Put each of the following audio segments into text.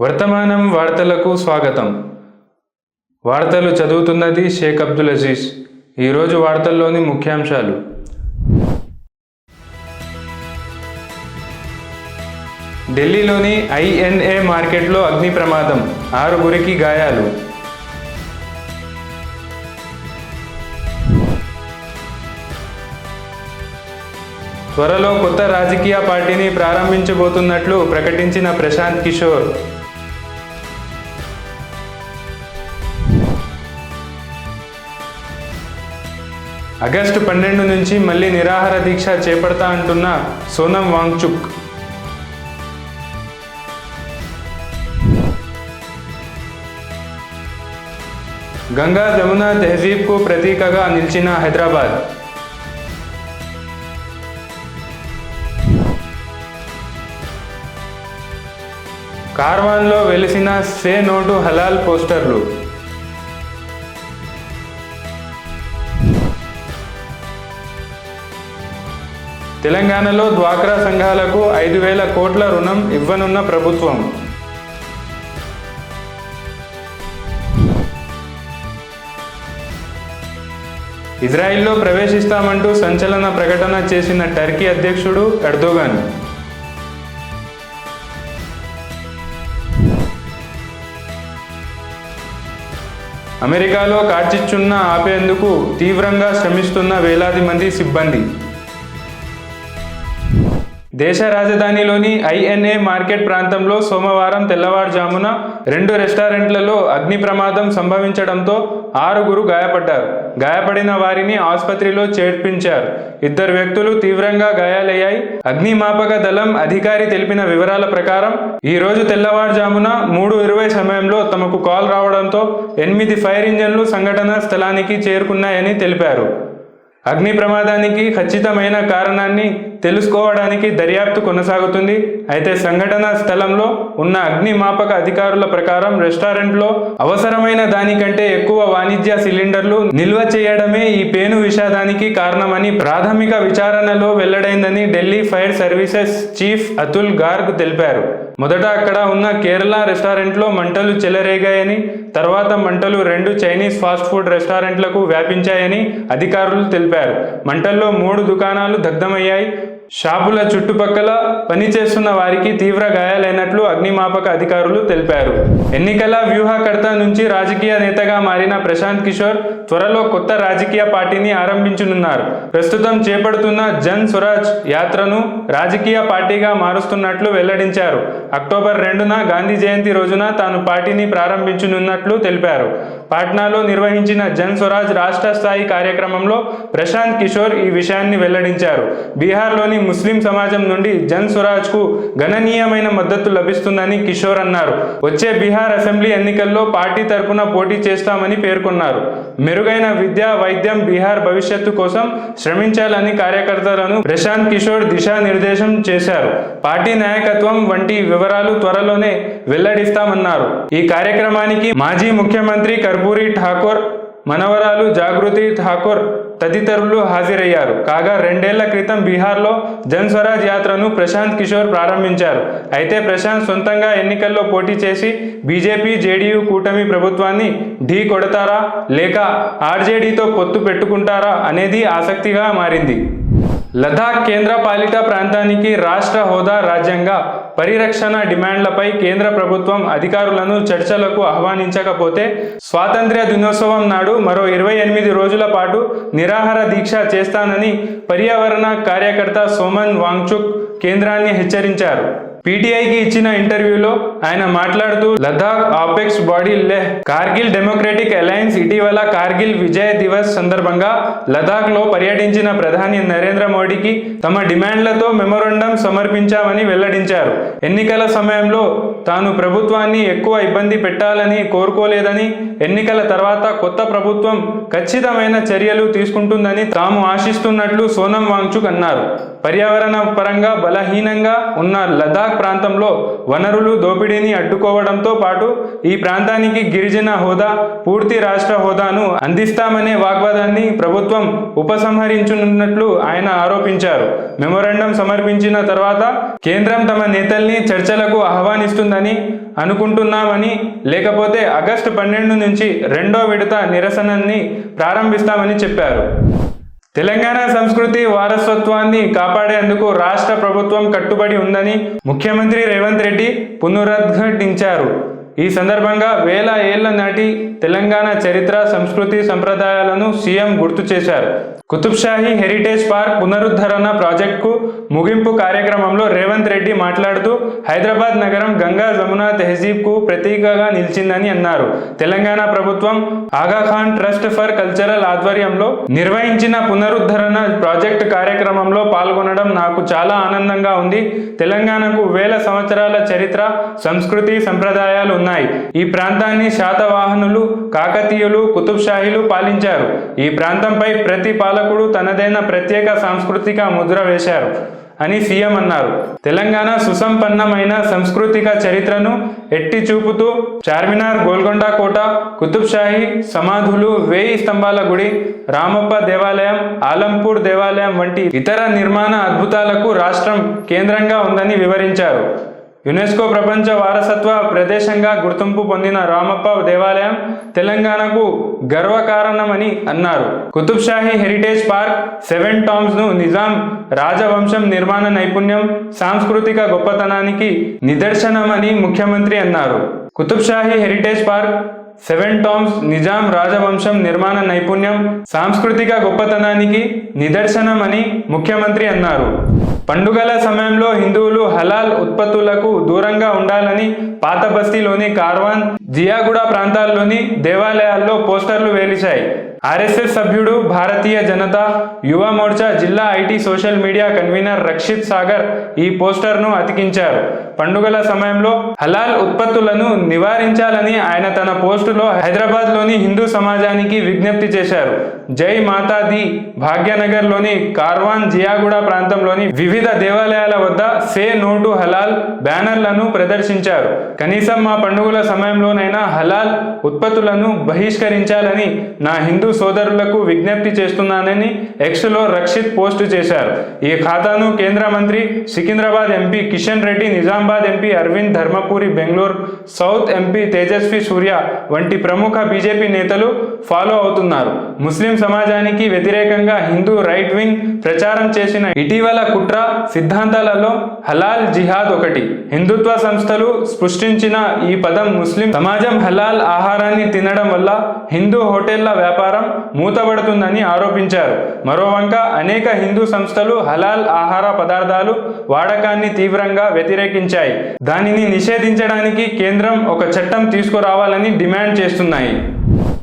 వర్తమానం వార్తలకు స్వాగతం. వార్తలు చదువుతున్నది షేక్ అబ్దుల్ అజీజ్. ఈరోజు వార్తల్లోని ముఖ్యాంశాలు. ఢిల్లీలోని ఐఎన్ఏ మార్కెట్లో అగ్ని ప్రమాదం. ఆరుగురికి గాయాలు. త్వరలో కొత్త రాజకీయ పార్టీని ప్రారంభించబోతున్నట్లు ప్రకటించిన ప్రశాంత్ కిషోర్. ఆగస్టు పన్నెండు నుంచి మళ్ళీ నిరాహార దీక్ష చేపడతా అంటున్న సోనం వాంగ్చుక్. గంగా జమున తెహజీబ్కు ప్రతీకగా నిలిచిన హైదరాబాద్. కార్వాన్లో వెలిసిన సే నోటు హలాల్ పోస్టర్లు. తెలంగాణలో డ్వాక్రా సంఘాలకు ఐదు వేల కోట్ల రుణం ఇవ్వనున్న ప్రభుత్వం. ఇజ్రాయిల్లో ప్రవేశిస్తామంటూ సంచలన ప్రకటన చేసిన టర్కీ అధ్యక్షుడు ఎర్దోగాన్. అమెరికాలో కార్చిచ్చున్న ఆపేందుకు తీవ్రంగా శ్రమిస్తున్న వేలాది మంది సిబ్బంది. దేశ రాజధానిలోని ఐఎన్ఏ మార్కెట్ ప్రాంతంలో సోమవారం తెల్లవారుజామున రెండు రెస్టారెంట్లలో అగ్ని ప్రమాదం సంభవించడంతో ఆరుగురు గాయపడ్డారు. గాయపడిన వారిని ఆసుపత్రిలో చేర్పించారు. ఇద్దరు వ్యక్తులు తీవ్రంగా గాయాలయ్యాయి. అగ్నిమాపక దళం అధికారి తెలిపిన వివరాల ప్రకారం ఈ రోజు తెల్లవారుజామున మూడు ఇరవై సమయంలో తమకు కాల్ రావడంతో ఎనిమిది ఫైర్ ఇంజన్లు సంఘటన స్థలానికి చేరుకున్నాయని తెలిపారు. అగ్ని ప్రమాదానికి ఖచ్చితమైన కారణాన్ని తెలుసుకోవడానికి దర్యాప్తు కొనసాగుతుంది. అయితే సంఘటన స్థలంలో ఉన్న అగ్నిమాపక అధికారుల ప్రకారం రెస్టారెంట్లో అవసరమైన దానికంటే ఎక్కువ వాణిజ్య సిలిండర్లు నిల్వ చేయడమే ఈ పేను విషాదానికి కారణమని ప్రాథమిక విచారణలో వెల్లడైందని Delhi fire services chief Atul Garg తెలిపారు. మొదట అక్కడ ఉన్న కేరళ రెస్టారెంట్లో మంటలు చెలరేగాయని తర్వాత మంటలు రెండు చైనీస్ ఫాస్ట్ ఫుడ్ రెస్టారెంట్లకు వ్యాపించాయని అధికారులు తెలిపారు. మంటల్లో మూడు దుకాణాలు దగ్ధమయ్యాయి. షాపుల చుట్టుపక్కల పనిచేస్తున్న వారికి తీవ్ర గాయాలైనట్లు అగ్నిమాపక అధికారులు తెలిపారు. ఎన్నికల వ్యూహకర్త నుంచి రాజకీయ నేతగా మారిన ప్రశాంత్ కిషోర్ త్వరలో కొత్త రాజకీయ పార్టీని ఆరంభించనున్నారు. ప్రస్తుతం చేపడుతున్న జన్ స్వరాజ్ యాత్రను రాజకీయ పార్టీగా మారుస్తున్నట్లు వెల్లడించారు. అక్టోబర్ రెండున గాంధీ జయంతి రోజున తాను పార్టీని ప్రారంభించనున్నట్లు తెలిపారు. పాట్నాలో నిర్వహించిన జన్ స్వరాజ్ రాష్ట్ర స్థాయి కార్యక్రమంలో ప్రశాంత్ కిషోర్ ఈ విషయాన్ని వెల్లడించారు. బీహార్లోని ముస్లిం సమాజం నుండి జన్ స్వరాజ్కు గణనీయమైన మద్దతు లభిస్తుందని కిషోర్ అన్నారు. వచ్చే బీహార్ అసెంబ్లీ ఎన్నికల్లో పార్టీ తరపున పోటీ చేస్తామని పేర్కొన్నారు. మెరుగైన విద్య వైద్యం బీహార్ భవిష్యత్తు కోసం శ్రమించాలని కార్యకర్తలను ప్రశాంత్ కిషోర్ దిశానిర్దేశం చేశారు. పార్టీ నాయకత్వం వంటి వివరాలు త్వరలోనే వెల్లడిస్తామన్నారు. ఈ కార్యక్రమానికి మాజీ ముఖ్యమంత్రి కర్పూరి ఠాకూర్ మనవరాలు జాగృతి ఠాకూర్ తదితరులు హాజరయ్యారు. కాగా రెండేళ్ళ క్రితం బీహార్లో జన్ స్వరాజ్ యాత్రను ప్రశాంత్ కిషోర్ ప్రారంభించారు. అయితే ప్రశాంత్ సొంతంగా ఎన్నికల్లో పోటీ చేసి బీజేపీ జేడీయూ కూటమి ప్రభుత్వాన్ని ఢీ కొడతారా? లేక ఆర్జేడీతో పొత్తు పెట్టుకుంటారా అనేది ఆసక్తిగా మారింది. లదాఖ్ కేంద్రపాలిత ప్రాంతానికి రాష్ట్ర హోదా రాజ్యంగా పరిరక్షణ డిమాండ్లపై కేంద్ర ప్రభుత్వం అధికారులను చర్చలకు ఆహ్వానించకపోతే స్వాతంత్ర్య దినోత్సవం నాడు మరో ఇరవై ఎనిమిది రోజుల పాటు నిరాహార దీక్ష చేస్తానని పర్యావరణ కార్యకర్త సోమన్ వాంగ్చుక్ కేంద్రాన్ని హెచ్చరించారు. పీటీఐకి ఇచ్చిన ఇంటర్వ్యూలో ఆయన మాట్లాడుతూ Ladakh apex body Leh Kargil democratic alliance ఇటీవల కార్గిల్ విజయ్ దివస్ సందర్భంగా లదాఖ్లో పర్యటించిన ప్రధాని నరేంద్ర మోడీకి తమ డిమాండ్లతో మెమొరండం సమర్పించామని వెల్లడించారు. ఎన్నికల సమయంలో తాను ప్రభుత్వాన్ని ఎక్కువ ఇబ్బంది పెట్టాలని కోరుకోలేదని ఎన్నికల తర్వాత కొత్త ప్రభుత్వం ఖచ్చితమైన చర్యలు తీసుకుంటుందని తాము ఆశిస్తున్నట్లు సోనం వాంగ్చుక్ అన్నారు. పర్యావరణ పరంగా బలహీనంగా ఉన్న లదాఖ్ ప్రాంతంలో వనరులు దోపిడీని అడ్డుకోవడంతో పాటు ఈ ప్రాంతానికి గిరిజన హోదా పూర్తి రాష్ట్ర హోదాను అందిస్తామనే వాగ్వాదాన్ని ప్రభుత్వం ఉపసంహరించనున్నట్లు ఆయన ఆరోపించారు. మెమొరాండం సమర్పించిన తర్వాత కేంద్రం తమ నేతల్ని చర్చలకు ఆహ్వానిస్తుందని అనుకుంటున్నామని లేకపోతే ఆగస్టు పన్నెండు నుంచి రెండో విడత నిరసనని ప్రారంభిస్తామని చెప్పారు. తెలంగాణ సంస్కృతి వారసత్వాన్ని కాపాడేందుకు రాష్ట్ర ప్రభుత్వం కట్టుబడి ఉందని ముఖ్యమంత్రి రేవంత్ రెడ్డి పునరుద్ఘాటించారు. ఈ సందర్భంగా వేల ఏళ్ళ నాటి తెలంగాణ చరిత్ర సంస్కృతి సంప్రదాయాలను సీఎం గుర్తు చేశారు. కుతుబ్షాహీ హెరిటేజ్ పార్క్ పునరుద్ధరణ ప్రాజెక్టుకు ముగింపు కార్యక్రమంలో రేవంత్ రెడ్డి మాట్లాడుతూ హైదరాబాద్ నగరం గంగా జమున తెహజీబ్కు ప్రతీకగా నిలిచిందని అన్నారు. తెలంగాణ ప్రభుత్వం ఆగాఖాన్ ట్రస్ట్ ఫర్ కల్చరల్ ఆధ్వర్యంలో నిర్వహించిన పునరుద్ధరణ ప్రాజెక్టు కార్యక్రమంలో పాల్గొనడం నాకు చాలా ఆనందంగా ఉంది. తెలంగాణకు వేల సంవత్సరాల చరిత్ర సంస్కృతి సంప్రదాయాలు ఉన్నాయి. ఈ ప్రాంతాన్ని శాతవాహనులు కాకతీయులు కుతుబ్షాహీలు పాలించారు. ఈ ప్రాంతంపై ప్రతి పాల పాలకుడు తనదైన ప్రత్యేక సాంస్కృతిక ముద్ర వేశారు అని సీఎం అన్నారు. తెలంగాణ సుసంపన్నమైన సాంస్కృతిక చరిత్రను ఎట్టి చూపుతూ చార్మినార్ గోల్కొండ కోట కుతుబ్షాహీ సమాధులు వేయి స్తంభాల గుడి రామప్ప దేవాలయం ఆలంపూర్ దేవాలయం వంటి ఇతర నిర్మాణ అద్భుతాలకు రాష్ట్రం కేంద్రంగా ఉందని వివరించారు. యునెస్కో ప్రపంచ వారసత్వ ప్రదేశంగా గుర్తింపు పొందిన రామప్ప దేవాలయం తెలంగాణకు గర్వకారణమని అన్నారు. కుతుబ్షాహీ హెరిటేజ్ పార్క్ సెవెన్ టామ్స్ను నిజాం రాజవంశం నిర్మాణ నైపుణ్యం సాంస్కృతిక గొప్పతనానికి నిదర్శనమని ముఖ్యమంత్రి అన్నారు. Qutbshahi heritage park seven tombs Nizam రాజవంశం నిర్మాణ నైపుణ్యం సాంస్కృతిక గొప్పతనానికి నిదర్శనం అని ముఖ్యమంత్రి అన్నారు. పండుగల సమయంలో హిందువులు హలాల్ ఉత్పత్తులకు దూరంగా ఉండాలని పాత బస్తీలోని కార్వాన్ జియాగుడ ప్రాంతాల్లోని దేవాలయాల్లో పోస్టర్లు వేలిచాయి. ఆర్ఎస్ఎస్ సభ్యుడు భారతీయ జనతా యువ మోర్చా జిల్లా IT social media convener Rakshith Sagar ఈ పోస్టర్ను అతికించారు. పండుగల సమయంలో హలాల్ ఉత్పత్తులను నివారించాలని ఆయన తన పోస్టులో హైదరాబాద్లోని హిందూ సమాజానికి విజ్ఞప్తి చేశారు. జై మాతా ది భాగ్యనగర్లోని కార్వాన్ జియాగూడ ప్రాంతంలోని వివిధ దేవాలయాల వద్ద సే నోటు హలాల్ బ్యానర్లను ప్రదర్శించారు. కనీసం మా పండుగల సమయంలోనైనా హలాల్ ఉత్పత్తులను బహిష్కరించాలని నా హిందూ సోదరులకు విజ్ఞప్తి చేస్తున్నానని ఎక్స్లో రక్షిత్ పోస్టు చేశారు. ఈ ఖాతాను కేంద్ర మంత్రి Secunderabad MP Kishan Reddy Nizam Nizamabad MP Aravind Dharmapuri Bengaluru south MP Tejasvi Surya వంటి ప్రముఖ బీజేపీ నేతలు ఫాలో అవుతున్నారు. ముస్లిం సమాజానికి వ్యతిరేకంగా హిందూ రైట్ వింగ్ ప్రచారం చేసిన ఇటీవల కుట్ర సిద్ధాంతాలలో హలాల్ జిహాద్ ఒకటి. హిందుత్వ సంస్థలు సృష్టించిన ఈ పదం ముస్లిం సమాజం హలాల్ ఆహారాన్ని తినడం వల్ల హిందూ హోటళ్ళ వ్యాపారం మూతబడుతుందని ఆరోపించారు. మరోవంక అనేక హిందూ సంస్థలు హలాల్ ఆహార పదార్థాలు వాడకాన్ని తీవ్రంగా వ్యతిరేకించారు వ్యతిరేకించాయి దానిని నిషేధించడానికి కేంద్రం ఒక చట్టం తీసుకురావాలని డిమాండ్ చేస్తున్నాయి.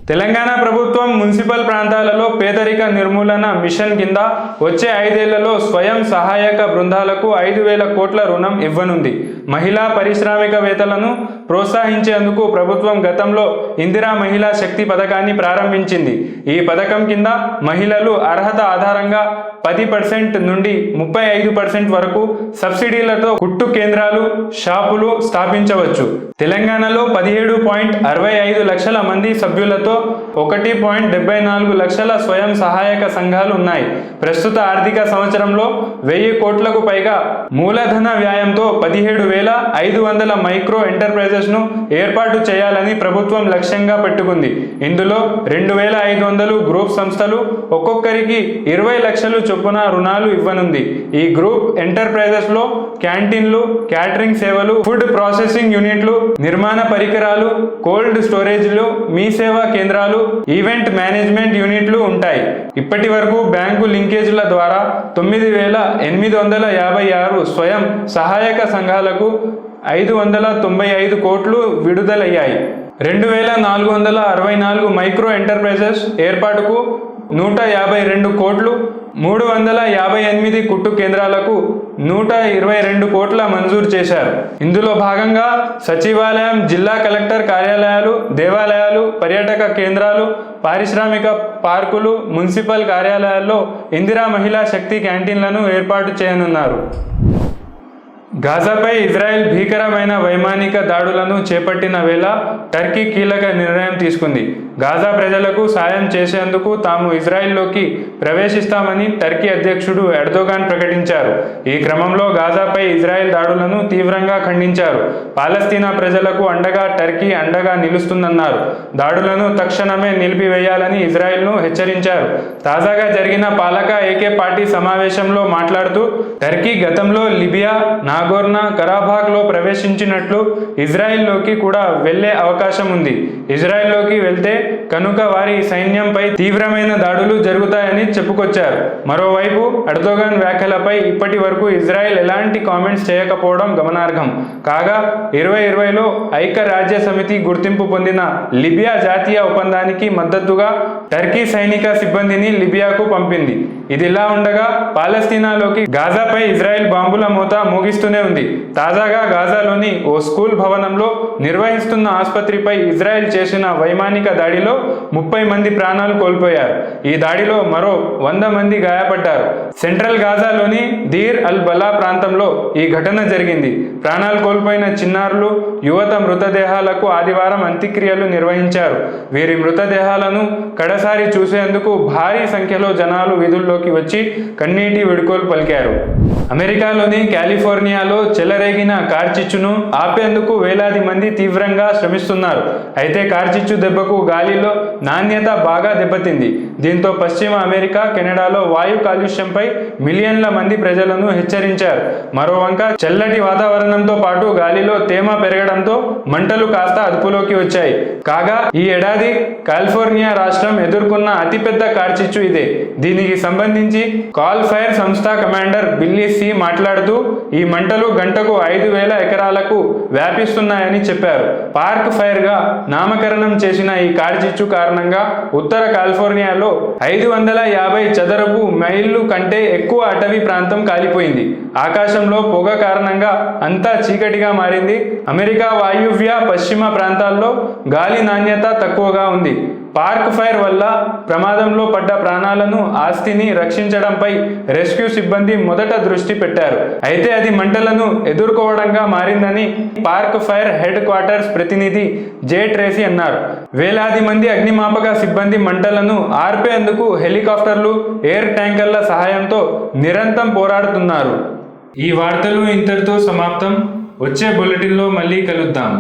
తెలంగాణ ప్రభుత్వం మున్సిపల్ ప్రాంతాలలో పేదరిక నిర్మూలన మిషన్ కింద వచ్చే ఐదేళ్ళలో స్వయం సహాయక బృందాలకు ఐదు వేల కోట్ల రుణం ఇవ్వనుంది. మహిళా పారిశ్రామికవేత్తలను ప్రోత్సహించేందుకు ప్రభుత్వం గతంలో ఇందిరా మహిళా శక్తి పథకాన్ని ప్రారంభించింది. ఈ పథకం కింద మహిళలు అర్హత ఆధారంగా పది పర్సెంట్ నుండి ముప్పై ఐదు పర్సెంట్ వరకు సబ్సిడీలతో కుట్టు కేంద్రాలు షాపులు స్థాపించవచ్చు. తెలంగాణలో పదిహేడు పాయింట్ అరవై ఐదు లక్షల మంది సభ్యులతో ఒకటి పాయింట్ డెబ్బై నాలుగు లక్షల స్వయం సహాయక సంఘాలు ఉన్నాయి. ప్రస్తుత ఆర్థిక సంవత్సరంలో వెయ్యి కోట్లకు పైగా మూలధన వ్యాయంతో పదిహేడు వేల ఐదు వందల మైక్రో ఎంటర్ప్రైజెస్ను ఏర్పాటు చేయాలని ప్రభుత్వం లక్ష్యంగా పెట్టుకుంది. ఇందులో రెండు వేల ఐదు వందలు గ్రూప్ సంస్థలు ఒక్కొక్కరికి ఇరవై లక్షలు చొప్పున రుణాలు ఇవ్వనుంది. ఈ గ్రూప్ ఎంటర్ప్రైజెస్లో క్యాంటీన్లు క్యాటరింగ్ సేవలు ఫుడ్ ప్రాసెసింగ్ యూనిట్లు నిర్మాణ పరికరాలు కోల్డ్ స్టోరేజ్లు మీ సేవా కేంద్రాలు ఈవెంట్ మేనేజ్మెంట్ యూనిట్లు ఉంటాయి. ఇప్పటి వరకు బ్యాంకు లింకేజ్ల ద్వారా తొమ్మిది వేల ఎనిమిది వందల యాభై ఆరు స్వయం సహాయక సంఘాలకు ఐదు వందల తొంభై ఐదు కోట్లు విడుదలయ్యాయి. రెండు వేల నాలుగు వందల అరవై నాలుగు మైక్రో ఎంటర్ప్రైజెస్ ఏర్పాటుకు నూట యాభై రెండు కోట్లు మూడు వందల యాభై ఎనిమిది కుట్టు కేంద్రాలకు నూట ఇరవై రెండు కోట్ల మంజూరు చేశారు. ఇందులో భాగంగా సచివాలయం జిల్లా కలెక్టర్ కార్యాలయాలు దేవాలయాలు పర్యాటక కేంద్రాలు పారిశ్రామిక పార్కులు మున్సిపల్ కార్యాలయాల్లో ఇందిరా మహిళా శక్తి క్యాంటీన్లను ఏర్పాటు చేయనున్నారు. గాజాపై ఇజ్రాయెల్ భీకరమైన వైమానిక దాడులను చేపట్టిన వేళ టర్కీ కీలక నిర్ణయం తీసుకుంది. గాజా ప్రజలకు సాయం చేసేందుకు తాము ఇజ్రాయెల్లోకి ప్రవేశిస్తామని టర్కీ అధ్యక్షుడు ఎర్దోగాన్ ప్రకటించారు. ఈ క్రమంలో గాజాపై ఇజ్రాయెల్ దాడులను తీవ్రంగా ఖండించారు. పాలస్తీనా ప్రజలకు అండగా టర్కీ అండగా నిలుస్తుందన్నారు. దాడులను తక్షణమే నిలిపివేయాలని ఇజ్రాయెల్ను హెచ్చరించారు. తాజాగా జరిగిన పాలక ఏకే పార్టీ సమావేశంలో మాట్లాడుతూ టర్కీ గతంలో లిబియా నాగోర్నా కరాబాగ్లో ప్రవేశించినట్లు ఇజ్రాయెల్లోకి కూడా వెళ్ళే అవకాశం ఉంది. ఇజ్రాయెల్లోకి వెళ్తే కనుక వారి సైన్యంపై తీవ్రమైన దాడులు జరుగుతాయని చెప్పుకొచ్చారు. మరోవైపు అర్దోగాన్ వ్యాఖ్యలపై ఇప్పటి వరకు ఇజ్రాయెల్ ఎలాంటి కామెంట్స్ చేయకపోవడం గమనార్హం. కాగా ఇరవై ఇరవైలో ఐక్యరాజ్య సమితి గుర్తింపు పొందిన లిబియా జాతీయ ఒప్పందానికి మద్దతుగా టర్కీ సైనిక సిబ్బందిని లిబియాకు పంపింది. ఇదిలా ఉండగా పాలస్తీనాలోకి గాజాపై ఇజ్రాయెల్ బాంబుల మూత మోగిస్తూనే ఉంది. తాజాగా గాజాలోని ఓ స్కూల్ భవనంలో నిర్వహిస్తున్న ఆసుపత్రిపై ఇజ్రాయెల్ చేసిన వైమానిక దాడిలో ముప్పై మంది ప్రాణాలు కోల్పోయారు. ఈ దాడిలో మరో వంద మంది గాయపడ్డారు. సెంట్రల్ గాజాలోని దీర్ అల్ బలా ప్రాంతంలో ఈ ఘటన జరిగింది. ప్రాణాలు కోల్పోయిన చిన్నారులు యువత మృతదేహాలకు ఆదివారం అంత్యక్రియలు నిర్వహించారు. వీరి మృతదేహాలను కడసారి చూసేందుకు భారీ సంఖ్యలో జనాలు విధుల్లోకి వచ్చి కన్నీటి విడుకోలు పలికారు. అమెరికాలోని కాలిఫోర్నియా కాలిఫోర్నియాలో చెలరేగిన కార్చిచ్చును ఆపేందుకు వేలాది మంది తీవ్రంగా శ్రమిస్తున్నారు. అయితే కార్చిచ్చు దెబ్బకు గాలిలో నాణ్యత బాగా దెబ్బతింది. దీంతో పశ్చిమ అమెరికా కెనడాలో వాయు కాలుష్యంపై మిలియన్ల మంది ప్రజలను హెచ్చరించారు. మరోవంక చల్లటి వాతావరణంతో పాటు గాలిలో తేమ పెరగడంతో మంటలు కాస్త అదుపులోకి వచ్చాయి. కాగా ఈ ఏడాది కాలిఫోర్నియా రాష్ట్రం ఎదుర్కొన్న అతిపెద్ద కార్చిచ్చు ఇదే. దీనికి సంబంధించి కాల్ ఫైర్ సంస్థ కమాండర్ బిల్లీ సి మాట్లాడుతూ ఈ మంటలు గంటకు ఐదు వేల ఎకరాలకు వ్యాపిస్తున్నాయని చెప్పారు. పార్క్ ఫైర్గా నామకరణం చేసిన ఈ కార్చిచ్చు కారణంగా ఉత్తర కాలిఫోర్నియాలో ఐదు వందల యాభై చదరపు మైళ్ళు కంటే ఎక్కువ అటవీ ప్రాంతం కాలిపోయింది. ఆకాశంలో పొగ కారణంగా అంతా చీకటిగా మారింది. అమెరికా వాయువ్య పశ్చిమ ప్రాంతాల్లో గాలి నాణ్యత తక్కువగా ఉంది. పార్క్ ఫైర్ వల్ల ప్రమాదంలో పడ్డ ప్రాణాలను ఆస్తిని రక్షించడంపై రెస్క్యూ సిబ్బంది మొదట దృష్టి పెట్టారు. అయితే అది మంటలను ఎదుర్కోవడంగా మారిందని పార్క్ ఫైర్ హెడ్ క్వార్టర్స్ ప్రతినిధి జే ట్రేసీ అన్నారు. వేలాది మంది అగ్నిమాపక సిబ్బంది మంటలను ఆర్పేందుకు హెలికాప్టర్లు ఎయిర్ ట్యాంకర్ల సహాయంతో నిరంతరం పోరాడుతున్నారు. ఈ వార్తలు ఇంతటితో సమాప్తం. వచ్చే బులెటిన్లో మళ్ళీ కలుద్దాం.